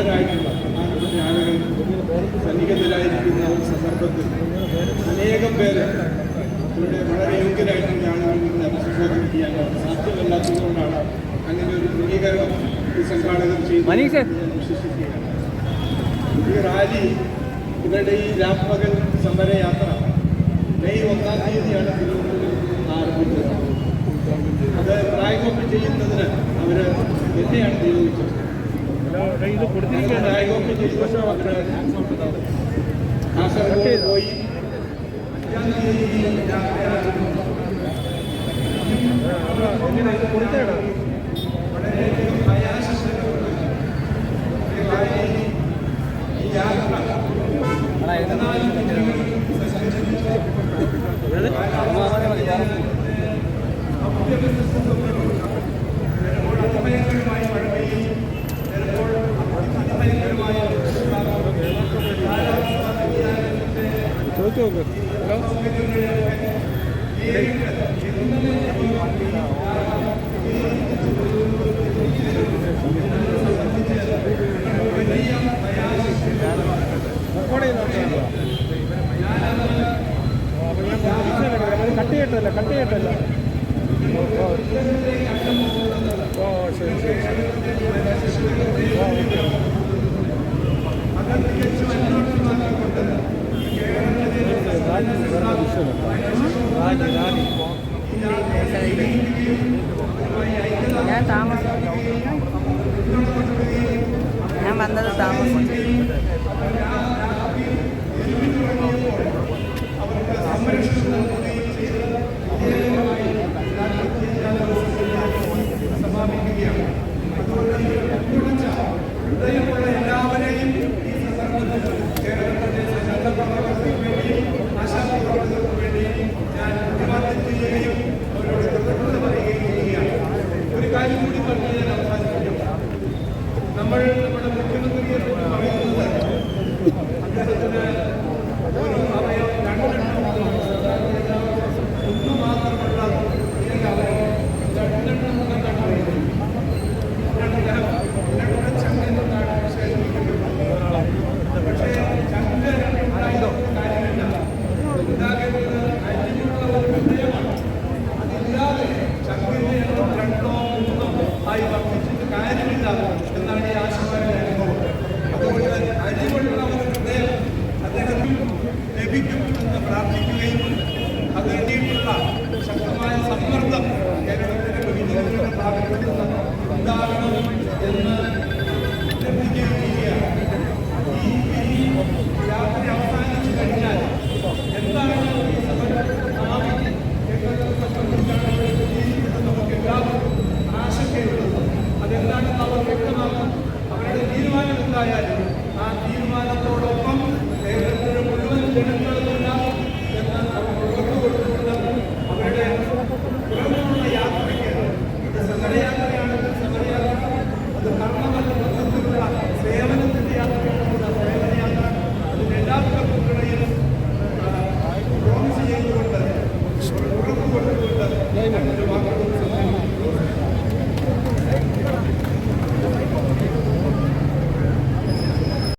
പ്രശസ്തരായിട്ടുള്ള പ്രധാനപ്പെട്ട സന്നിഹിതരായിരിക്കുന്ന ഒരു സന്ദർഭത്തിൽ അനേകം പേര് വളരെ യോഗ്യരായിട്ടുള്ള ആളുകളിൽ നിന്ന് അഭിസംബോധന ചെയ്യാൻ സാധ്യമല്ലാത്തതുകൊണ്ടാണ് അങ്ങനെ ഒരു ധ്രുവീകരണം ഈ സംഘാടകർ ചെയ്യുന്നത് വിശ്വസിക്കുകയാണ്. ഈ റാലി ഇവരുടെ ഈ രാപ്പകൽ സമരയാത്ര മെയ് ഒന്നാം തീയതിയാണ് തിരുവനന്തപുരത്ത് ആരംഭിച്ചത്. അത് പ്രായകോപ്പ് ചെയ്യുന്നതിന് അവർ എന്നെയാണ് നിയോഗിച്ചത്. അവർ കാസർഗോഡ് പോയി അഞ്ചാം തീയതി രാത്രി ചോദിച്ചു നോക്ക് കട്ട് ചെയ്യട്ടല്ല കട്ട് ചെയ്യട്ടല്ല ഓ ശരി ശരി ശരി ഓ ഓക്കെ ഞാൻ താമസം ഞാൻ വന്നത് താമസം ഹൃദയമുള്ള എല്ലാവരെയും നമ്മൾ ലഭിക്കും എന്ന് പ്രാർത്ഥിക്കുകയും അത് വേണ്ടിയിട്ടുള്ള ശക്തമായ സമ്മർദ്ദം കേരളത്തിന്റെ വിവിധങ്ങളുടെ ഭാഗത്തു ഉണ്ടാകണം എന്ന്